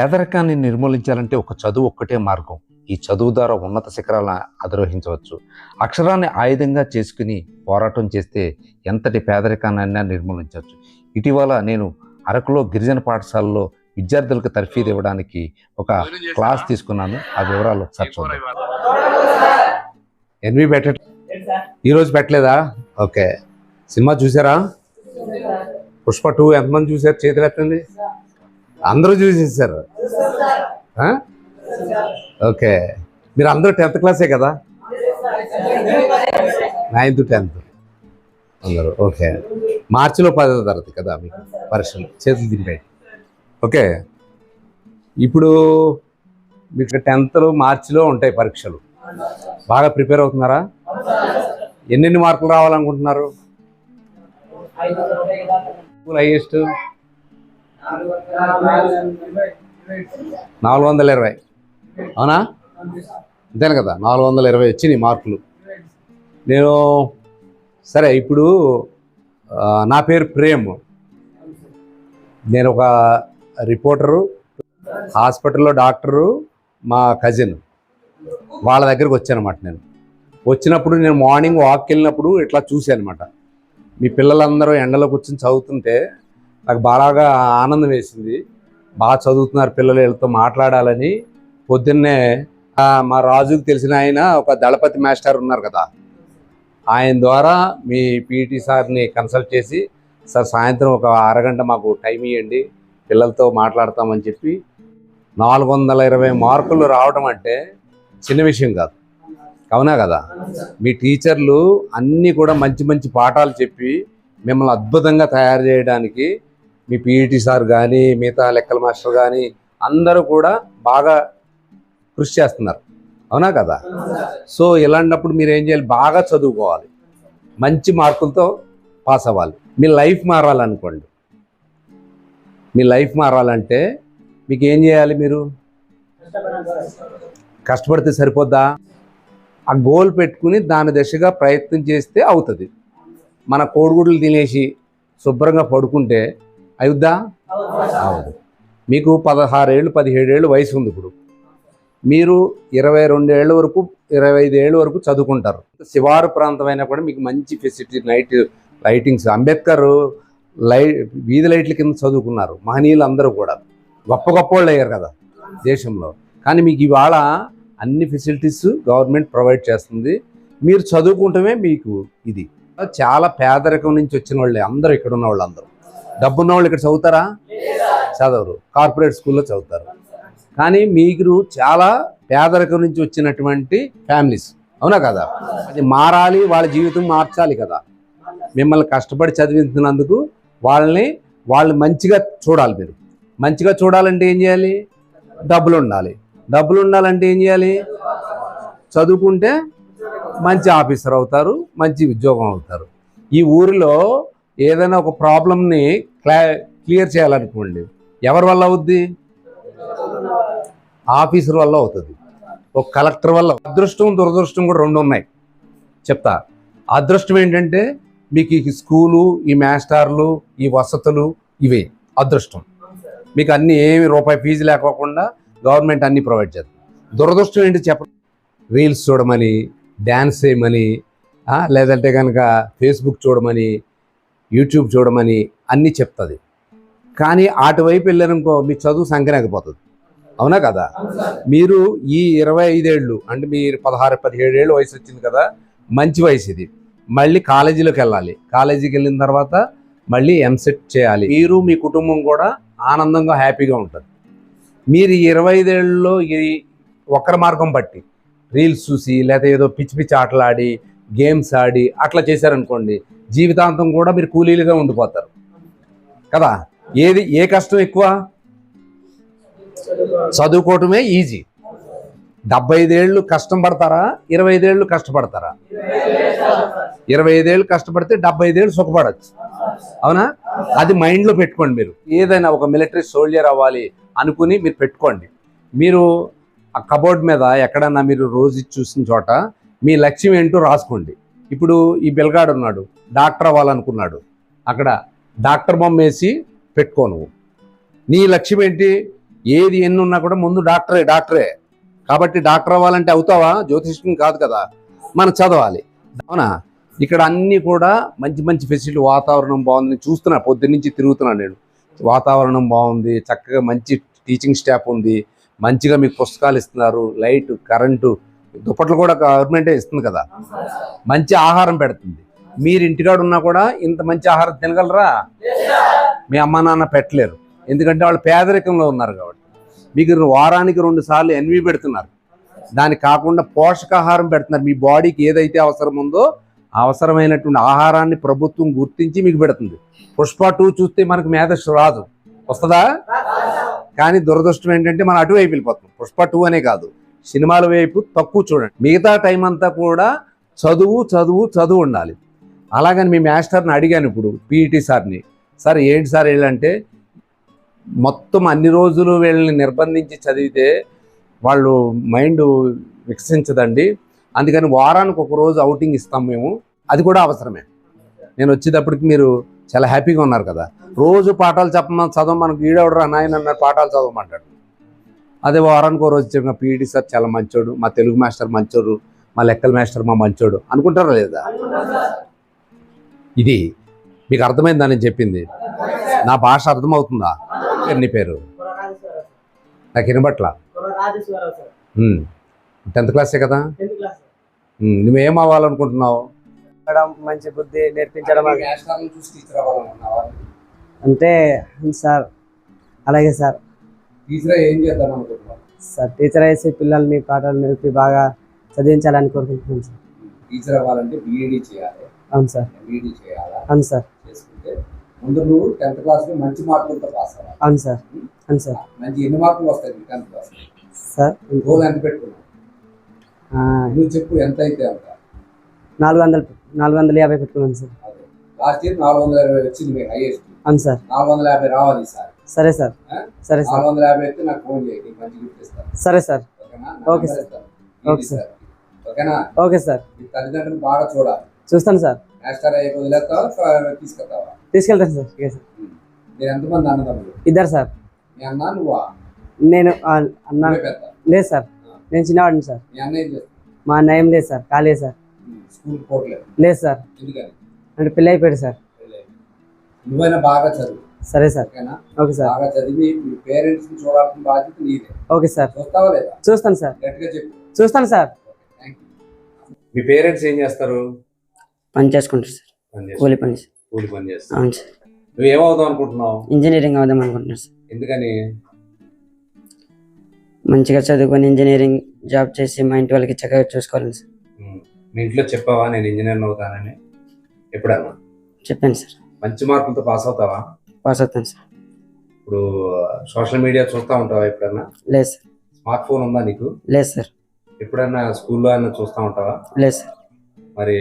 పేదరికాన్ని నిర్మూలించాలంటే ఒక చదువు ఒక్కటే మార్గం. ఈ చదువు ద్వారా ఉన్నత శిఖరాలను అధిరోహించవచ్చు. అక్షరాన్ని ఆయుధంగా చేసుకుని పోరాటం చేస్తే ఎంతటి పేదరికాన్నైనా నిర్మూలించవచ్చు. ఇటీవల నేను అరకులో గిరిజన పాఠశాలలో విద్యార్థులకు తర్ఫీదు ఇవ్వడానికి ఒక క్లాస్ తీసుకున్నాను. ఆ వివరాలు ఒకసారి చూద్దాం. ఎన్వి పెట్ట ఈరోజు పెట్టలేదా? ఓకే. సినిమా చూసారా? పుష్ప టూ ఎంతమంది చూసారు? చేతులు ఎత్తండి. అందరూ చూసేసారు? ఓకే. మీరు అందరూ టెన్త్ క్లాసే కదా? Ninth tenth. అందరూ ఓకే. మార్చిలో పదో తరగతి కదా మీకు పరీక్షలు? చేతులు దింపేయండి ఓకే. ఇప్పుడు మీకు టెన్త్లో మార్చిలో ఉంటాయి పరీక్షలు. బాగా ప్రిపేర్ అవుతున్నారా? ఎన్నెన్ని మార్కులు రావాలనుకుంటున్నారు? హైయెస్ట్ నాలుగు వందల ఇరవై అవునా? అంతేను కదా? నాలుగు వందల ఇరవై వచ్చినాయి మార్కులు. నేను సరే ఇప్పుడు నా పేరు ప్రేమ్. నేను ఒక రిపోర్టరు హాస్పిటల్లో డాక్టరు మా కజిన్. వాళ్ళ దగ్గరికి వచ్చానమాట నేను. వచ్చినప్పుడు నేను మార్నింగ్ వాక్ వెళ్ళినప్పుడు ఇట్లా చూశాను అనమాట మీ పిల్లలందరూ ఎండలో కూర్చొని చదువుతుంటే నాకు బాగా ఆనందం వేసింది. బాగా చదువుతున్నారు పిల్లలు వీళ్ళతో మాట్లాడాలని పొద్దున్నే మా రాజుకు తెలిసిన ఆయన ఒక దళపతి మాస్టర్ ఉన్నారు కదా. ఆయన ద్వారా మీ పీటీ సార్ని కన్సల్ట్ చేసి సార్ సాయంత్రం ఒక అరగంట మాకు టైం ఇవ్వండి పిల్లలతో మాట్లాడతామని చెప్పి నాలుగు వందల ఇరవై మార్కులు రావడం అంటే చిన్న విషయం కాదు. అవునా కదా? మీ టీచర్లు అన్నీ కూడా మంచి మంచి పాఠాలు చెప్పి మిమ్మల్ని అద్భుతంగా తయారు చేయడానికి మీ పీఈటీ సార్ కానీ మిగతా లెక్కల మాస్టర్ కానీ అందరూ కూడా బాగా కృషి చేస్తున్నారు. అవునా కదా? సో ఇలాంటప్పుడు మీరు ఏం చేయాలి? బాగా చదువుకోవాలి. మంచి మార్కులతో పాస్ అవ్వాలి. మీ లైఫ్ మారాలనుకోండి. మీ లైఫ్ మారాలంటే మీకు ఏం చేయాలి మీరు? కష్టపడితే సరిపోద్దా? ఆ గోల్ పెట్టుకుని దాని దిశగా ప్రయత్నం చేస్తే అవుతుంది. మన కోడిగుడ్లు తినేసి శుభ్రంగా పడుకుంటే అవుద్దా అవదు మీకు పదహారేళ్ళు పదిహేడేళ్ళు వయసు ఉంది ఇప్పుడు. మీరు ఇరవై రెండేళ్ళ వరకు ఇరవై ఐదేళ్ళ వరకు చదువుకుంటారు. శివారు ప్రాంతం అయినా కూడా మీకు మంచి ఫెసిలిటీ నైట్ లైటింగ్స్. అంబేద్కర్ లై వీధి లైట్ల కింద చదువుకున్నారు. మహనీయులు అందరూ కూడా. గొప్ప గొప్ప వాళ్ళు అయ్యారు కదా దేశంలో. కానీ మీకు ఇవాళ అన్ని ఫెసిలిటీస్ గవర్నమెంట్ ప్రొవైడ్ చేస్తుంది. మీరు చదువుకుంటమే మీకు ఇది. చాలా పేదరికం నుంచి వచ్చిన వాళ్ళే. అందరూ ఇక్కడ ఉన్న వాళ్ళు అందరూ డబ్బున్న వాళ్ళు ఇక్కడ చదువుతారా? చదవరు. కార్పొరేట్ స్కూల్లో చదువుతారు. కానీ మీరు చాలా పేదరికం నుంచి వచ్చినటువంటి ఫ్యామిలీస్. అవునా కదా? అది మారాలి వాళ్ళ జీవితం మార్చాలి కదా. మిమ్మల్ని కష్టపడి చదివించినందుకు వాళ్ళని వాళ్ళు మంచిగా చూడాలి మీరు. మంచిగా చూడాలంటే ఏం చేయాలి? డబ్బులు ఉండాలి డబ్బులు ఉండాలంటే ఏం చేయాలి? చదువుకుంటే మంచి ఆఫీసర్ అవుతారు మంచి ఉద్యోగం అవుతారు. ఈ ఊరిలో ఏదైనా ఒక ప్రాబ్లమ్ని క్లా క్లియర్ చేయాలనుకోండి. ఎవరి వల్ల అవుద్ది? ఆఫీసర్ వల్ల అవుతుంది. ఒక కలెక్టర్ వల్ల అదృష్టం దురదృష్టం కూడా రెండు ఉన్నాయి. చెప్తా. అదృష్టం ఏంటంటే మీకు ఈ స్కూలు ఈ మాస్టర్లు ఈ వసతులు ఇవే అదృష్టం. మీకు అన్ని ఏమి రూపాయి ఫీజు లేకోకుండా గవర్నమెంట్ అన్ని ప్రొవైడ్ చేస్తుంది. దురదృష్టం ఏంటి చెప్ప రీల్స్ చూడమని డ్యాన్స్ చేయమని లేదంటే కనుక ఫేస్బుక్ చూడమని యూట్యూబ్ చూడమని అన్నీ చెప్తుంది. కానీ అటువైపు వెళ్ళారనుకో మీ చదువు సంకరాకపోతుంది. అవునా కదా? మీరు ఈ ఇరవై ఐదేళ్ళు అంటే మీరు పదహారు పదిహేడు ఏళ్ళు వయసు వచ్చింది కదా మంచి వయసు ఇది. మళ్ళీ కాలేజీలోకి వెళ్ళాలి. కాలేజీకి వెళ్ళిన తర్వాత మళ్ళీ ఎంసెట్ చేయాలి. మీరు మీ కుటుంబం కూడా ఆనందంగా హ్యాపీగా ఉంటుంది. మీరు ఇరవై ఐదేళ్ళలో ఈ ఒక్కరి మార్గం బట్టి రీల్స్ చూసి లేకపోతే ఏదో పిచ్చి పిచ్చి ఆటలాడి గేమ్స్ ఆడి అట్లా చేశారనుకోండి జీవితాంతం కూడా మీరు కూలీలుగా ఉండిపోతారు. కదా? ఏది ఏ కష్టం ఎక్కువ? చదువుకోవటమే ఈజీ. డెబ్బై ఐదేళ్ళు కష్టం పడతారా ఇరవై ఐదేళ్ళు కష్టపడతారా? ఇరవై ఐదేళ్ళు కష్టపడితే డెబ్బై ఐదేళ్ళు సుఖపడచ్చు. అవునా? అది మైండ్లో పెట్టుకోండి మీరు. ఏదైనా ఒక మిలిటరీ సోల్జర్ అవ్వాలి అనుకుని మీరు పెట్టుకోండి. మీరు ఆ కబోర్డ్ మీద ఎక్కడన్నా మీరు రోజు చూసిన చోట మీ లక్ష్యం ఏంటో రాసుకోండి. ఇప్పుడు ఈ పిల్లగాడు ఉన్నాడు డాక్టర్ అవ్వాలనుకున్నాడు. అక్కడ డాక్టర్ బొమ్మ వేసి పెట్టుకో నువ్వు. నీ లక్ష్యం ఏంటి? ఏది ఎన్ని ఉన్నా కూడా ముందు డాక్టరే డాక్టరే. కాబట్టి డాక్టర్ అవ్వాలంటే అవుతావా? జ్యోతిష్యం కాదు కదా. మనం చదవాలి. అవునా? ఇక్కడ అన్నీ కూడా మంచి మంచి ఫెసిలిటీ వాతావరణం బాగుంది చూస్తున్నా. పొద్దున్నుంచి తిరుగుతున్నాను నేను. వాతావరణం బాగుంది చక్కగా మంచి టీచింగ్ స్టాఫ్ ఉంది. మంచిగా మీకు పుస్తకాలు ఇస్తున్నారు. లైట్ కరెంటు దుప్పట్లు కూడా గవర్నమెంటే ఇస్తుంది కదా. మంచి ఆహారం పెడుతుంది. మీరు ఇంటికాడు ఉన్నా కూడా ఇంత మంచి ఆహారం తినగలరా? మీ అమ్మ నాన్న పెట్టలేరు. ఎందుకంటే వాళ్ళు పేదరికంలో ఉన్నారు కాబట్టి. మీకు వారానికి రెండు సార్లు ఎన్వి పెడుతున్నారు. దానికి కాకుండా పోషకాహారం పెడుతున్నారు. మీ బాడీకి ఏదైతే అవసరం ఉందో అవసరమైనటువంటి ఆహారాన్ని ప్రభుత్వం గుర్తించి మీకు పెడుతుంది. పుష్ప టూ చూస్తే మనకు మేధస్సు రాదు. వస్తుందా? కానీ దురదృష్టం ఏంటంటే మనం అటువైపు వెళ్ళిపోతున్నాం. పుష్ప టూ అనే కాదు. సినిమాల వైపు తక్కువ చూడండి. మిగతా టైం అంతా కూడా చదువు చదువు చదువు ఉండాలి. అలాగని మీ మాస్టర్ని అడిగాను ఇప్పుడు పీఈటీ సార్ని. సార్ ఏంటి సార్ వీళ్ళంటే మొత్తం అన్ని రోజులు వీళ్ళని నిర్బంధించి చదివితే వాళ్ళు మైండ్ వికసించదండి. అందుకని వారానికి ఒక రోజు అవుటింగ్ ఇస్తాం మేము. అది కూడా అవసరమే. నేను వచ్చేటప్పటికి మీరు చాలా హ్యాపీగా ఉన్నారు కదా. రోజు పాఠాలు చెప్పమని చదవమని ఈడవడరా నాయన పాఠాలు చదవమంటాడు. అదే వారానికి ఒక రోజు చెప్పిన పీఈటీ సార్ చాలా మంచోడు మా తెలుగు మాస్టర్ మంచోడు మా లెక్కల మాస్టర్ మా మంచోడు. అనుకుంటారా లేదా? ఇది మీకు అర్థమైందా నేను చెప్పింది? నా భాష అర్థమవుతుందా? నీ పేరు? నాకు వినబట్ల? టెన్త్ క్లాసే కదా? నువ్వేం అవ్వాలనుకుంటున్నావు? మంచి బుద్ధి నేర్పించడం. అంటే సార్ అలాగే సార్. టీచర్ ఏం చేద్దాం సార్ టీచర్ వేసి పిల్లల్ని పాఠాలు నేర్పి బాగా చదివించాలని కోరుకుంటున్నాను సార్. టీచర్ అవ్వాలంటే బీఈడీ చేయాలి. అవును సార్. బీఈడీ చేయాలి? అవును సార్. చేసుకుంటే ముందు నువ్వు టెన్త్ క్లాస్లో మంచి మార్కులతో పాస్ అవ్వాలి. అవును సార్. అవును సార్. మంచి ఎన్ని మార్కులు వస్తాయి టెన్త్ క్లాస్ సార్ గోల్ ఎంత పెట్టుకున్నావు? నువ్వు చెప్పు ఎంత అయితే అంత. నాలుగు వందలు నాలుగు వందల యాభై పెట్టుకున్నాను సార్. లాస్ట్ ఇయర్ నాలుగు వందల ఇరవై వచ్చింది మీకు హైయెస్ట్. అవును సార్. నాలుగు వందల యాభై రావాలి ఈసారి సరే సార్? సరే సార్. సరే sir. Okay sir. Okay sir. ఓకేనా? Okay sir. తల్లిదండ్రులు బాగా చూడాలి. చూస్తాను సార్. మాస్టర్ అయ్యే వదిలేస్తావా తీసుకెళ్తావా? తీసుకెళ్తాను సార్. Okay sir. మీరు ఎంతమంది అన్నదమ్ములు? ఇద్దరు సార్. మీ అన్న నువ్వా? నేను అన్న. లేదు సార్. నేను చిన్నవాడిని సార్. మీ అన్న ఏం చేస్తాడు? మా అన్న ఏం లేదు సార్. ఖాళీ సార్. స్కూల్ పోవట్లేదు. లేదు సార్. అంటే పెళ్ళి అయిపోయాడు సార్. నువ్వైనా బాగా చదువు. సరే సార్. Okay sir. బాగా చదివి మీ పేరెంట్స్ని చూడాల్సిన బాధ్యత నీదే. Okay sir. చూస్తావా లేదా? చూస్తాను సార్. గట్టిగా చెప్పు. చూస్తాను సార్. మీ పేరెంట్స్ ఏం చేస్తారు? పని చేసుకుంటారు సార్. కూలి పని. కూలి పని చేస్తారు. అవును సార్. నువ్వు ఏమవుదాం అనుకుంటున్నావు? ఇంజనీరింగ్ అవుదాం అనుకుంటున్నాను సార్. ఎందుకని? మంచిగా చదువుకొని ఇంజనీరింగ్ జాబ్ చేసి మా ఇంటి వాళ్ళకి చక్కగా చూసుకోవాలని సార్. మీ ఇంట్లో చెప్పావా నేను ఇంజనీర్ అవుతానని? ఎప్పుడన్నా? చెప్పాను సార్. మంచి మార్కులతో పాస్ అవుతావా? పాస్ అవుతాను సార్ ఇప్పుడు సోషల్ మీడియా చూస్తూ ఉంటావా ఎప్పుడన్నా? లేదు సార్. స్మార్ట్ ఫోన్ ఉందా నీకు? లేదు సార్. ఎప్పుడన్నా స్కూల్లో అయినా చూస్తూ ఉంటావా? లేదు సార్. మరి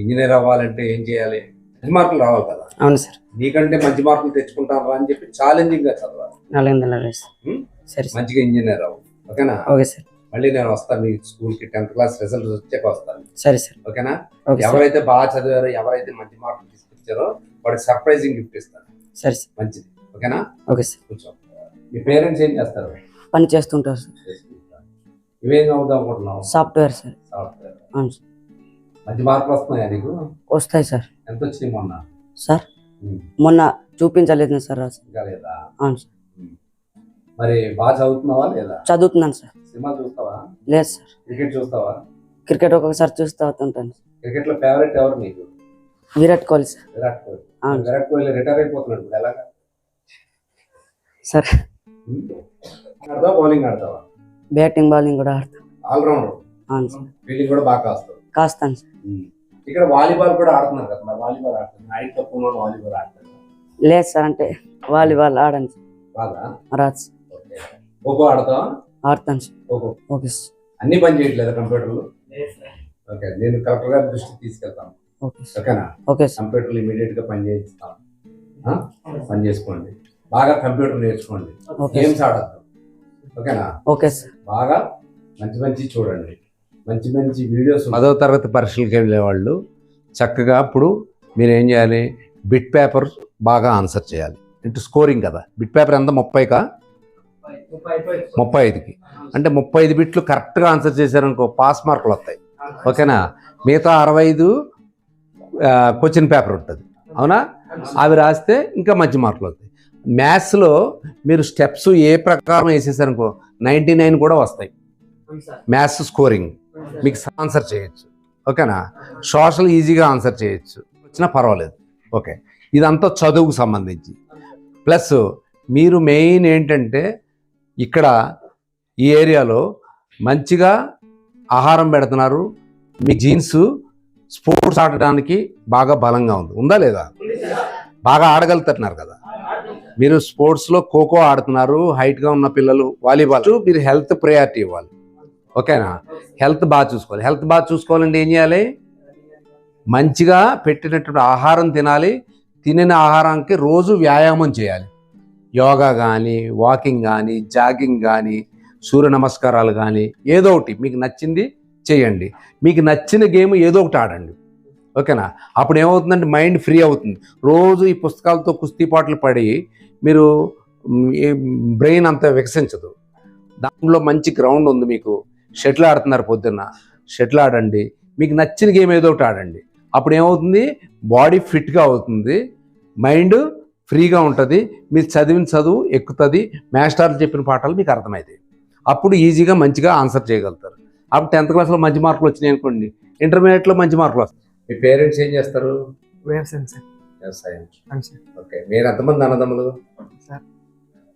ఇంజనీర్ అవ్వాలంటే ఏం చేయాలి? మంచి మార్కులు రావాలి కదా? అవును సార్. నీకంటే మంచి మార్కులు తెచ్చుకుంటావా అని చెప్పి ఛాలెంజింగ్గా చదవాలి. సార్ ఉమ్, సరే సార్. మంచిగా ఇంజనీర్ అవ్వు. ఓకేనా? Okay sir. మళ్ళీ నేను వస్తాను మీ స్కూల్కి టెన్త్ క్లాస్ రిజల్ట్స్ వచ్చాక వస్తాను సరే సార్. ఓకేనా? Okay sir. ఎవరైతే బాగా చదివారో ఎవరైతే మంచి మార్కులు తీసుకొచ్చారో వాడికి సర్ప్రైజింగ్ గిఫ్ట్ ఇస్తాను. సరే సార్. మంచిది. ఓకేనా? Okay sir. కూర్చో. మీ పేరెంట్స్ ఏం చేస్తారు? పని చేస్తుంటారు సార్. ఇవేం అవుదాం అనుకుంటున్నావు? Software sir. సాఫ్ట్వేర్. అవును సార్. మంచి మార్కులు వస్తున్నాయా నీకు? వస్తాయి సార్. ఎంత వచ్చినాయి మొన్న? సార్ మొన్న చూపించలేదు సార్ ఇంకా లేదా? అవును సార్. మరి బాగా చదువుతున్నావా లేదా? చదువుతున్నాను సార్. సినిమా చూస్తావా? లేదు సార్. క్రికెట్ చూస్తావా? క్రికెట్ ఒక్కొక్కసారి చూస్తూ అవుతుంటాను క్రికెట్లో ఫేవరెట్ ఎవరు నీకు? విరాట్ కోహ్లీ సార్. విరాట్ కోహ్లీ. అవును విరాట్ కోహ్లీ రిటైర్ అయిపోతున్నాడు ఇప్పుడు ఎలాగా? సార్. ఆడతావా బౌలింగ్ ఆడతావా? బ్యాటింగ్ బౌలింగ్ కూడా ఆడతాను ఆల్రౌండర్. అవును సార్. ఫీల్డింగ్ కూడా బాగా కాస్తావు కాస్తాను సార్. ఇక్కడ వాలీబాల్ కూడా ఆడుతున్నారు కదా మరి వాలీబాల్ ఆడుతున్నారు. నైట్ తక్కువ వాలీబాల్ ఆడతారు లేదు సార్ అంటే వాలీబాల్ ఆడాను సార్. బాగా? రాదు సార్. ఖోఖో ఆడతావా? ఆడతాను సార్. ఖోఖో. Okay sir. అన్ని పని చేయట్లేదు కంప్యూటర్లు? ఓకే నేను కలెక్టర్ గారి దృష్టికి తీసుకెళ్తాను. ఓకేనా? Okay sir. కంప్యూటర్లు ఇమీడియట్గా పని చేయిస్తాను ఆ? పని చేసుకోండి. బాగా కంప్యూటర్ నేర్చుకోండి. ఓకే గేమ్స్ ఆడద్దు. ఓకేనా? Okay sir. బాగా మంచి మంచి చూడండి. మంచి మంచి వీడియోస్ పదవ తరగతి పరీక్షలకు వెళ్ళే వాళ్ళు చక్కగా అప్పుడు మీరు ఏం చేయాలి? బిట్ పేపర్ బాగా ఆన్సర్ చేయాలి. ఇంటూ స్కోరింగ్ కదా. బిట్ పేపర్ ఎంత? ముప్పైకా? ముప్పై ఐదుకి అంటే ముప్పై ఐదు బిట్లు కరెక్ట్గా ఆన్సర్ చేశారనుకో పాస్ మార్కులు వస్తాయి. ఓకేనా? మిగతా అరవై ఐదు క్వశ్చన్ పేపర్ ఉంటుంది. అవునా? అవి రాస్తే ఇంకా మంచి మార్కులు వస్తాయి. మ్యాథ్స్లో మీరు స్టెప్స్ ఏ ప్రకారం వేసేసారనుకో నైంటీ నైన్ కూడా వస్తాయి. Maths scoring. మీకు ఆన్సర్ చేయొచ్చు. ఓకేనా? సోషల్ ఈజీగా ఆన్సర్ చేయొచ్చు. వచ్చినా పర్వాలేదు. ఓకే. ఇదంతా చదువుకు సంబంధించి. ప్లస్ మీరు మెయిన్ ఏంటంటే ఇక్కడ ఈ ఏరియాలో మంచిగా ఆహారం పెడుతున్నారు. మీ జీన్స్ స్పోర్ట్స్ ఆడటానికి బాగా బలంగా ఉంది. ఉందా లేదా? బాగా ఆడగలుగుతున్నారు కదా. మీరు స్పోర్ట్స్లో ఖోఖో ఆడుతున్నారు హైట్గా ఉన్న పిల్లలు వాలీబాల్. మీరు హెల్త్ ప్రయారిటీ ఇవ్వాలి. ఓకేనా? హెల్త్ బాగా చూసుకోవాలి. హెల్త్ బాగా చూసుకోవాలంటే ఏం చేయాలి? మంచిగా పెట్టినటువంటి ఆహారం తినాలి. తినిన ఆహారానికి రోజు వ్యాయామం చేయాలి. యోగా కానీ వాకింగ్ కానీ జాగింగ్ కానీ సూర్య నమస్కారాలు కానీ ఏదో ఒకటి. మీకు నచ్చింది చేయండి. మీకు నచ్చిన గేమ్ ఏదో ఒకటి ఆడండి. ఓకేనా? అప్పుడు ఏమవుతుందంటే మైండ్ ఫ్రీ అవుతుంది. రోజు ఈ పుస్తకాలతో కుస్తీ పాటలు పడి మీరు బ్రెయిన్ అంత వికసించదు. దాంట్లో మంచి గ్రౌండ్ ఉంది మీకు. షటిల్ ఆడుతున్నారు పొద్దున్న. షటిల్ ఆడండి. మీకు నచ్చిన గేమ్ ఏదో ఒకటి ఆడండి. అప్పుడు ఏమవుతుంది? బాడీ ఫిట్గా అవుతుంది. మైండ్ ఫ్రీగా ఉంటుంది. మీరు చదివిన చదువు ఎక్కుతుంది. మాస్టర్లు చెప్పిన పాఠాలు మీకు అర్థమవుతాయి. అప్పుడు ఈజీగా మంచిగా ఆన్సర్ చేయగలుగుతారు. అప్పుడు టెన్త్ క్లాస్లో మంచి మార్కులు వచ్చినాయి అనుకోండి. ఇంటర్మీడియట్లో మంచి మార్కులు వస్తాయి. మీ పేరెంట్స్ ఏం చేస్తారు? వ్యవసాయం సార్. వ్యవసాయం. ఓకే. మీరు ఎంతమంది అన్నదమ్ములు? సార్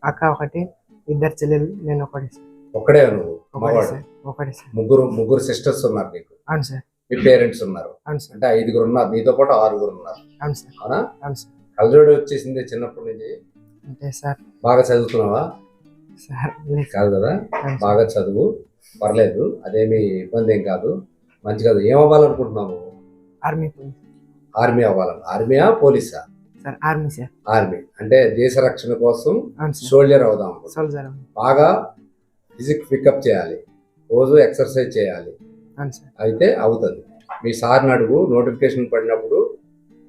అక్క ఒకటి ఇద్దరు చెల్లెలు నేను ఒకటి సార్. ఒక్కడే నువ్వు? ఒకటి సార్ ముగ్గురు ముగ్గురు సిస్టర్స్ ఉన్నారు నీకు? అవును సార్. మీ పేరెంట్స్ ఉన్నారు. అవును సార్. అంటే ఐదుగురు ఉన్నారు. నీతో పాటు ఆరుగురు ఉన్నారు. అవును సార్. అవునా? అవును సార్. కలజోడి వచ్చేసింది చిన్నప్పటి నుంచి? అంటే సార్. బాగా చదువుతున్నావా? సార్ కాదు కదా. బాగా చదువు. పర్లేదు అదేమి ఇబ్బంది ఏం కాదు. మంచి కాదు ఏం అవ్వాలనుకుంటున్నావు ఆర్మీ ఆర్మీ అవ్వాలని ఆర్మీయా పోలీసా? Sir army sir. ఆర్మీ. అంటే దేశ రక్షణ కోసం సోల్జర్ అవుదాం. సోల్జర్ బాగా ఫిజిక్స్ పికప్ చేయాలి. రోజు ఎక్సర్సైజ్ చేయాలి. అయితే అవుతుంది. మీ సార్ని అడుగు నోటిఫికేషన్ పడినప్పుడు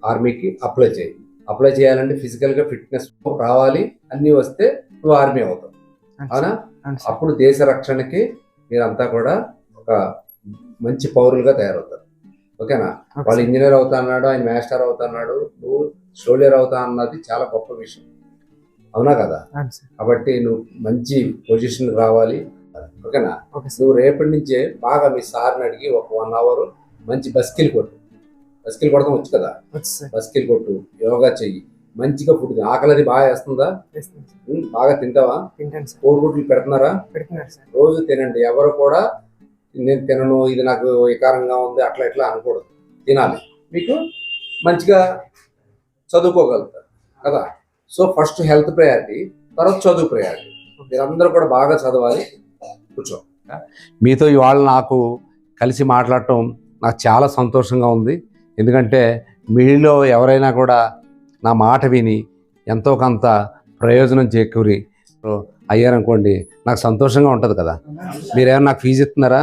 ఆర్మీకి అప్లై చేయి. అప్లై చేయాలంటే ఫిజికల్గా ఫిట్నెస్ రావాలి. అన్నీ వస్తే నువ్వు ఆర్మీ అవుతావు. అవును అప్పుడు దేశ రక్షణకి మీరంతా కూడా ఒక మంచి పౌరులుగా తయారవుతారు. ఓకేనా? ఓకే వాళ్ళు. ఇంజనీర్ అవుతా అన్నాడు ఆయన మాస్టర్ అవుతా అన్నాడు నువ్వు సోల్జర్ అవుతా అన్నది చాలా గొప్ప విషయం. అవునా కదా? కాబట్టి నువ్వు మంచి పొజిషన్ రావాలి. ఓకేనా? నువ్వు రేపటి నుంచే బాగా మీ సార్ని అడిగి ఒక వన్ అవర్ మంచి బస్కిల్ కొట్టు. బస్కిల్ కొడతాం వచ్చు కదా? బస్కిల్ కొట్టు యోగా చెయ్యి. మంచిగా ఫుడ్. ఆకలి అది బాగా వేస్తుందా? బాగా తింటావా? తింటాను సార్. కోడిగుడ్లు పెడుతున్నారా? పెడుతున్నారు సార్. రోజు తినండి. ఎవరు కూడా నేను తినను ఇది నాకు వికారంగా ఉంది అట్లా ఇట్లా అనకూడదు. తినాలి. మీకు మంచిగా చదువుకోగలుగుతారు. కదా? సో ఫస్ట్ హెల్త్ ప్రయారిటీ తర్వాత చదువు ప్రయారిటీ మీరందరూ కూడా బాగా చదవాలి. కూర్చో. మీతో ఇవాళ నాకు కలిసి మాట్లాడటం నాకు చాలా సంతోషంగా ఉంది. ఎందుకంటే మీలో ఎవరైనా కూడా నా మాట విని ఎంతో కొంత ప్రయోజనం చేకూరి. అయ్యారనుకోండి నాకు సంతోషంగా ఉంటుంది కదా. మీరేమన్నా నాకు ఫీజు ఇస్తున్నారా?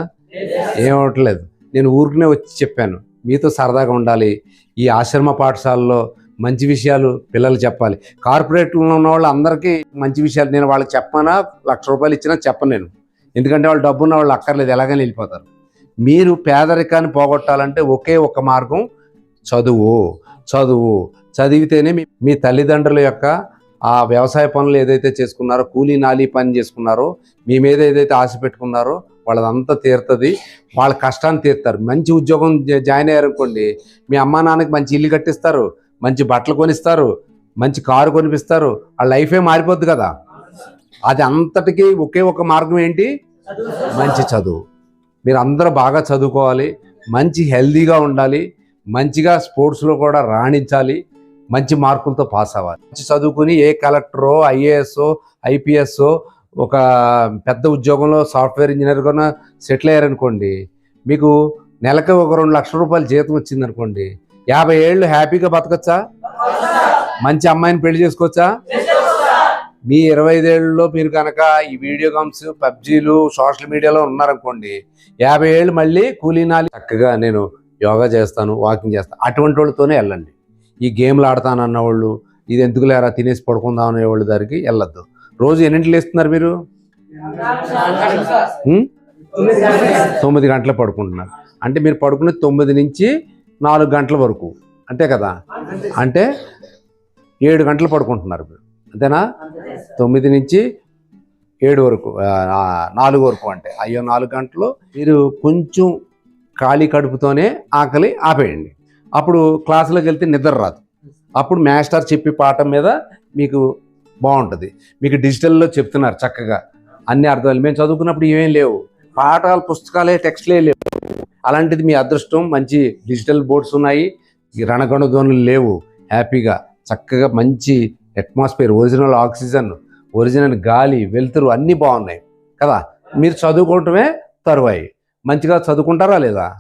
ఏమవట్లేదు నేను ఊరికనే వచ్చి చెప్పాను. మీతో సరదాగా ఉండాలి. ఈ ఆశ్రమ పాఠశాలలో మంచి విషయాలు పిల్లలు చెప్పాలి. కార్పొరేట్లో ఉన్న వాళ్ళు అందరికీ మంచి విషయాలు నేను వాళ్ళకి చెప్పనా? లక్ష రూపాయలు ఇచ్చినా చెప్పను నేను. ఎందుకంటే వాళ్ళు డబ్బు ఉన్న వాళ్ళు అక్కర్లేదు ఎలాగైనా వెళ్ళిపోతారు. మీరు పేదరికాన్ని పోగొట్టాలంటే ఒకే ఒక మార్గం చదువు. చదువు. చదివితేనే మీ తల్లిదండ్రుల యొక్క ఆ వ్యవసాయ పనులు ఏదైతే చేసుకున్నారో కూలీ నాలీ పని చేసుకున్నారో మీ మీద ఏదైతే ఆశ పెట్టుకున్నారో వాళ్ళదంతా తీరుతుంది. వాళ్ళ కష్టాన్ని తీరుతారు. మంచి ఉద్యోగం జాయిన్ అయ్యారనుకోండి మీ అమ్మా నాన్నకి మంచి ఇల్లు కట్టిస్తారు మంచి బట్టలు కొనిస్తారు మంచి కారు కొనిపిస్తారు ఆ లైఫే మారిపోద్ది కదా. అది అంతటికీ ఒకే ఒక మార్గం ఏంటి? మంచి చదువు. మీరు అందరూ బాగా చదువుకోవాలి మంచి హెల్దీగా ఉండాలి మంచిగా స్పోర్ట్స్లో కూడా రాణించాలి మంచి మార్కులతో పాస్ అవ్వాలి. మంచి చదువుకుని ఏ కలెక్టరో ఐఏఎస్ ఐపీఎస్ ఒక పెద్ద ఉద్యోగంలో సాఫ్ట్వేర్ ఇంజనీర్గా సెటిల్ అయ్యారనుకోండి మీకు నెలకు ఒక రెండు లక్షల రూపాయలు జీతం వచ్చిందనుకోండి యాభై ఏళ్ళు హ్యాపీగా బతకచ్చా? మంచి అమ్మాయిని పెళ్ళి చేసుకోవచ్చా? మీ ఇరవై ఐదేళ్ళలో మీరు కనుక ఈ వీడియో గేమ్స్ పబ్జీలు సోషల్ మీడియాలో ఉన్నారనుకోండి యాభై ఏళ్ళు మళ్ళీ కూలీనాలి. చక్కగా నేను యోగా చేస్తాను వాకింగ్ చేస్తాను అటువంటి వాళ్ళతోనే వెళ్ళండి. ఈ గేమ్లు ఆడతానన్న వాళ్ళు ఇది ఎందుకు లేరా తినేసి పడుకుందాం అనే వాళ్ళ దగ్గరికి వెళ్ళొద్దు. రోజు ఎన్నింటిలో ఇస్తున్నారు మీరు? తొమ్మిది గంటలు పడుకుంటున్నారు. అంటే మీరు పడుకునే తొమ్మిది నుంచి నాలుగు గంటల వరకు. అంతే కదా? అంటే ఏడు గంటలు పడుకుంటున్నారు మీరు. అంతేనా? తొమ్మిది నుంచి ఏడు వరకు నాలుగు వరకు అంటే. అయ్యో నాలుగు గంటలు మీరు కొంచెం ఖాళీ కడుపుతోనే ఆకలి ఆపేయండి. అప్పుడు క్లాసులోకి వెళ్తే నిద్ర రాదు. అప్పుడు మాస్టర్ చెప్పి పాఠం మీద మీకు బాగుంటుంది. మీకు డిజిటల్లో చెప్తున్నారు చక్కగా. అన్ని అర్థాలు. మేము చదువుకున్నప్పుడు ఏమేం లేవు. పాఠాలు పుస్తకాలే టెక్స్ట్లే లేవు. అలాంటిది మీ అదృష్టం. మంచి డిజిటల్ బోర్డ్స్ ఉన్నాయి. రణగణ ధ్వనులు లేవు. హ్యాపీగా చక్కగా మంచి అట్మాస్ఫియర్ ఒరిజినల్ ఆక్సిజన్ ఒరిజినల్ గాలి వెలుతురు అన్నీ బాగున్నాయి. కదా? మీరు చదువుకోవటమే తరువాయి. మంచిగా చదువుకుంటారా లేదా?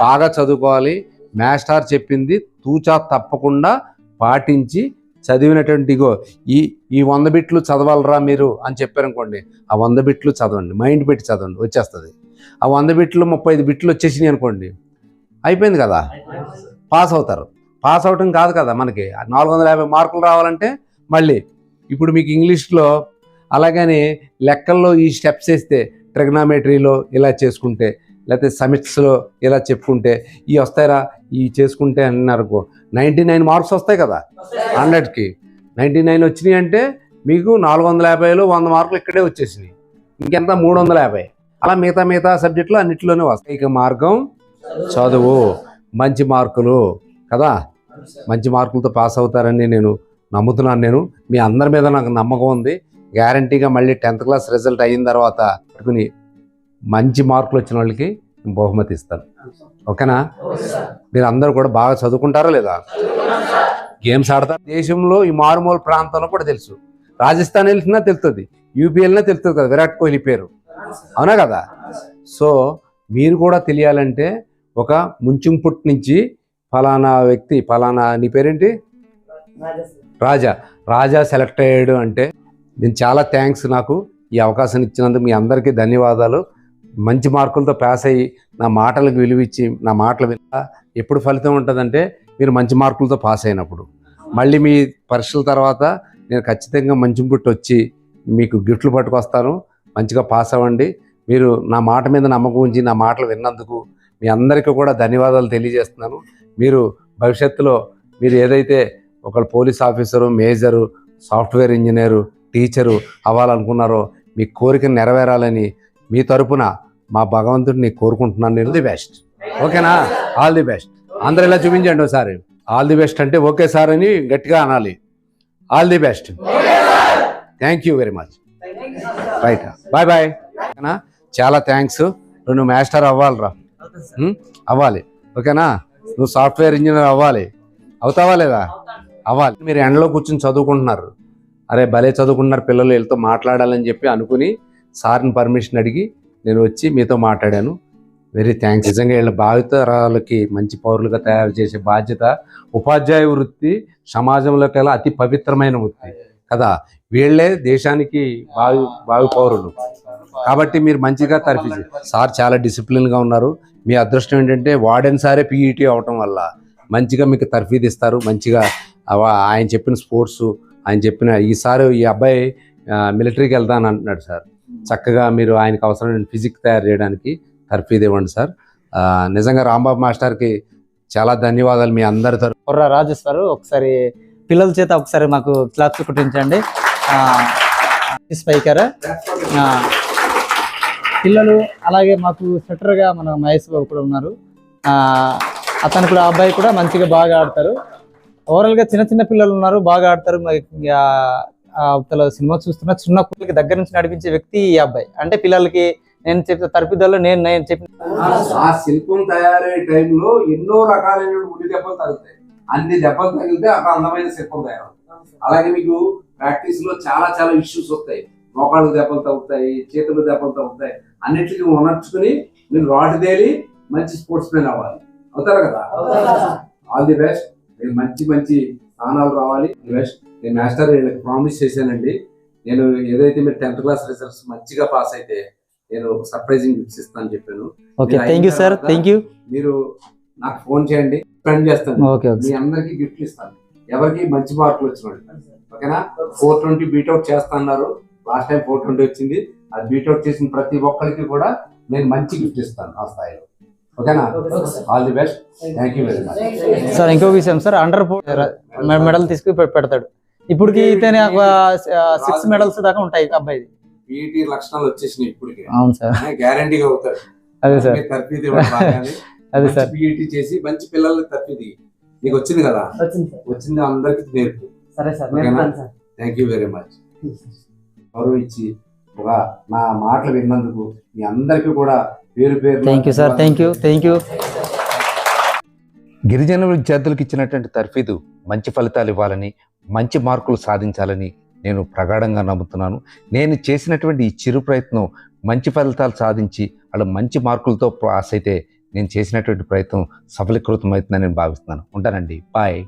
బాగా చదువుకోవాలి. మాస్టార్ చెప్పింది తూచా తప్పకుండా పాటించి చదివినటువంటి ఇగో ఈ ఈ వంద బిట్లు చదవాలరా మీరు అని చెప్పారనుకోండి ఆ వంద బిట్లు చదవండి మైండ్ పెట్టి చదవండి వచ్చేస్తుంది. ఆ వంద బిట్లు ముప్పై ఐదు బిట్లు వచ్చేసినాయి అనుకోండి అయిపోయింది కదా? పాస్ అవుతారు. పాస్ అవటం కాదు కదా మనకి. నాలుగు వందల యాభై మార్కులు రావాలంటే మళ్ళీ ఇప్పుడు మీకు ఇంగ్లీష్లో అలాగని లెక్కల్లో ఈ స్టెప్స్ వేస్తే ట్రిగ్నామెట్రీలో ఇలా చేసుకుంటే లేకపోతే సమిట్స్లో ఇలా చెప్పుకుంటే ఈ వస్తాయిరా ఈ చేసుకుంటే అన్నారు నైంటీ నైన్ మార్క్స్ వస్తాయి కదా హండ్రెడ్కి. నైంటీ నైన్ వచ్చినాయి అంటే మీకు నాలుగు వందల యాభైలో వంద మార్కులు ఇక్కడే వచ్చేసినాయి. ఇంకెంత? మూడు వందల యాభై. అలా మిగతా మిగతా సబ్జెక్టులు అన్నింటిలోనే వస్తాయి. ఇక మార్గం చదువు. మంచి మార్కులు కదా? మంచి మార్కులతో పాస్ అవుతారని నేను నమ్ముతున్నాను నేను. మీ అందరి మీద నాకు నమ్మకం ఉంది. గ్యారంటీగా మళ్ళీ టెన్త్ క్లాస్ రిజల్ట్ అయిన తర్వాత పట్టుకుని మంచి మార్కులు వచ్చిన వాళ్ళకి బహుమతి ఇస్తాను. ఓకేనా? మీరు అందరూ కూడా బాగా చదువుకుంటారా లేదా? గేమ్స్ ఆడతారు? దేశంలో ఈ మారుమూల ప్రాంతంలో కూడా తెలుసు. రాజస్థాన్ వెళ్ళినా తెలుస్తుంది యూపీ వెళ్ళినా తెలుస్తుంది కదా విరాట్ కోహ్లీ పేరు. అవునా కదా? సో మీరు కూడా తెలియాలంటే ఒక ముంచుంపుట్ నుంచి ఫలానా వ్యక్తి ఫలానా నీ పేరేంటి? రాజా. రాజా సెలెక్ట్ అయ్యాడు అంటే నేను చాలా థ్యాంక్స్ నాకు ఈ అవకాశం ఇచ్చినందుకు మీ అందరికీ ధన్యవాదాలు. మంచి మార్కులతో పాస్ అయ్యి నా మాటలకు విలువిచ్చి నా మాటలు విన ఎప్పుడు ఫలితం ఉంటుందంటే మీరు మంచి మార్కులతో పాస్ అయినప్పుడు. మళ్ళీ మీ పరీక్షల తర్వాత నేను ఖచ్చితంగా మంచి పుట్టి వచ్చి మీకు గిఫ్ట్లు పట్టుకొస్తాను. మంచిగా పాస్ అవ్వండి. మీరు నా మాట మీద నమ్మకం ఉంచి నా మాటలు విన్నందుకు మీ అందరికీ కూడా ధన్యవాదాలు తెలియజేస్తున్నాను. మీరు భవిష్యత్తులో మీరు ఏదైతే ఒక police officer major software engineer teacher అవ్వాలనుకున్నారో మీ కోరిక నెరవేరాలని మీ తరపున మా భగవంతుడిని కోరుకుంటున్నాను. నేను ది బెస్ట్. ఓకేనా? All the best. అందరు ఇలా చూపించండి ఒకసారి. ఆల్ ది బెస్ట్ అంటే ఓకే సార్ అని గట్టిగా అనాలి. All the best. Thank you very much. Right bye bye. ఓకేనా? చాలా థ్యాంక్స్. నువ్వు మాస్టర్ అవ్వాలిరా? అవ్వాలి. ఓకేనా? నువ్వు సాఫ్ట్వేర్ ఇంజనీర్ అవ్వాలి. అవుతావా లేదా? అవ్వాలి. మీరు ఎండలో కూర్చొని చదువుకుంటున్నారు. అరే భలే చదువుకుంటున్నారు పిల్లలు. వీళ్ళతో మాట్లాడాలని చెప్పి అనుకుని సార్ని పర్మిషన్ అడిగి నేను వచ్చి మీతో మాట్లాడాను. Very thanks. నిజంగా వీళ్ళ భావితరాలకి మంచి పౌరులుగా తయారు చేసే బాధ్యత ఉపాధ్యాయ వృత్తి సమాజంలోకి కల్లా అతి పవిత్రమైన వృత్తి కదా. వీళ్ళే దేశానికి భావి భావి పౌరులు. కాబట్టి మీరు మంచిగా తర్ఫీ సార్ చాలా డిసిప్లిన్గా ఉన్నారు. మీ అదృష్టం ఏంటంటే వార్డెన్ సారే పీఈటీ అవటం వల్ల మంచిగా మీకు తర్ఫీదు ఇస్తారు మంచిగా ఆయన చెప్పిన స్పోర్ట్స్ ఆయన చెప్పిన ఈసారి ఈ అబ్బాయి మిలిటరీకి వెళ్తాను అంటున్నాడు సార్. చక్కగా మీరు ఆయనకు అవసరమైన ఫిజిక్ తయారు చేయడానికి తర్ఫీదు ఇవ్వండి సార్ నిజంగా రాంబాబు మాస్టర్కి చాలా ధన్యవాదాలు మీ అందరి తరఫు కుర్ర రాజు సార్ ఒకసారి పిల్లల చేత ఒకసారి మాకు క్లాప్స్ కుట్టించండి. స్పైకర్. పిల్లలు అలాగే మాకు సెటర్గా మన మహేష్ బాబు కూడా ఉన్నారు. అతను కూడా ఆ అబ్బాయి కూడా మంచిగా బాగా ఆడతారు. ఓవరాల్గా చిన్న చిన్న పిల్లలు ఉన్నారు బాగా ఆడతారు. అవతల సినిమా చూస్తున్న చిన్న పిల్లలకి దగ్గర నుంచి నడిపించే వ్యక్తి ఈ అబ్బాయి. అంటే పిల్లలకి నేను చెప్పిన తరపిదల్లో నేను నేను చెప్పిన ఆ శిల్పం తయారయ్యే టైంలో ఎన్నో రకాలైన ఉడి దెబ్బలు తగులుతాయి. అన్ని దెబ్బలు తగిలితే ఒక అందమైన శిల్పం తయారవుతుంది. అలాగే మీకు ప్రాక్టీస్లో చాలా చాలా ఇష్యూస్ వస్తాయి. మోకాళ్ళు దెబ్బలు తగ్గుతాయి చేతులు దెబ్బలు తగ్గుతాయి అన్నిటికీ ఉనర్చుకుని మీరు రాడ్ తేలి మంచి స్పోర్ట్స్ మ్యాన్ అవ్వాలి. అవుతారు కదా? ఆల్ ది బెస్ట్ మీరు మంచి మంచి స్థానాలు రావాలి. బెస్ట్ నేను మాస్టర్ వీళ్ళకి ప్రామిస్ చేశానండి. నేను ఏదైతే మీరు టెన్త్ క్లాస్ రిజల్ట్స్ మంచిగా పాస్ అయితే నేను సర్ప్రైజింగ్ గిఫ్ట్స్ ఇస్తాను చెప్పాను. Okay thank you sir thank you మీరు నాకు ఫోన్ చేయండి స్పెండ్ చేస్తాను. ఓకే మీ అందరికి గిఫ్ట్లు ఇస్తాను. ఎవరికి మంచి మార్కులు వచ్చిన ఓకేనా? ఫోర్ ట్వంటీ బీట్అవుట్ చేస్తా అన్నారు లాస్ట్ టైం ఫోర్ ట్వంటీ వచ్చింది. అది బీట్అవుట్ చేసిన ప్రతి ఒక్కరికి కూడా నేను మంచి గిఫ్ట్ ఇస్తాను ఆ స్థాయిలో. ఓకేనా? All the best thank you very much sir ఇంకో విషయం సార్ అండర్ మెడల్ తీసుకుని పెడతాడు. ఇప్పటికి ఇతని సిక్స్ మెడల్స్ దాకా ఉంటాయి అబ్బాయిది పీఈటీ లక్షణాలు వచ్చేసినాయి ఇప్పటికే. అవును సార్. గ్యారంటీగా అవుతాడు. అదే సార్. తర్ఫీదు. అదే సార్. పీఈటీ చేసి మంచి పిల్లల్ని తర్ఫీదు. నీకు వచ్చింది కదా? వచ్చింది సార్. వచ్చింది అందరికి నేర్పు. సరే sir thank you very much గౌరవం ఇచ్చి ఒక నా మాటలు విన్నందుకు మీ అందరికీ కూడా పేరు పేరు thank you sir thank you thank you గిరిజన విద్యార్థులకు ఇచ్చినటువంటి తర్ఫీదు మంచి ఫలితాలు ఇవ్వాలని మంచి మార్కులు సాధించాలని నేను ప్రగాఢంగా నమ్ముతున్నాను. నేను చేసినటువంటి ఈ చిరు ప్రయత్నం మంచి ఫలితాలు సాధించి వాళ్ళు మంచి మార్కులతో పాస్ అయితే నేను చేసినటువంటి ప్రయత్నం సఫలీకృతం అవుతుందని నేను భావిస్తున్నాను. ఉంటానండి. బాయ్.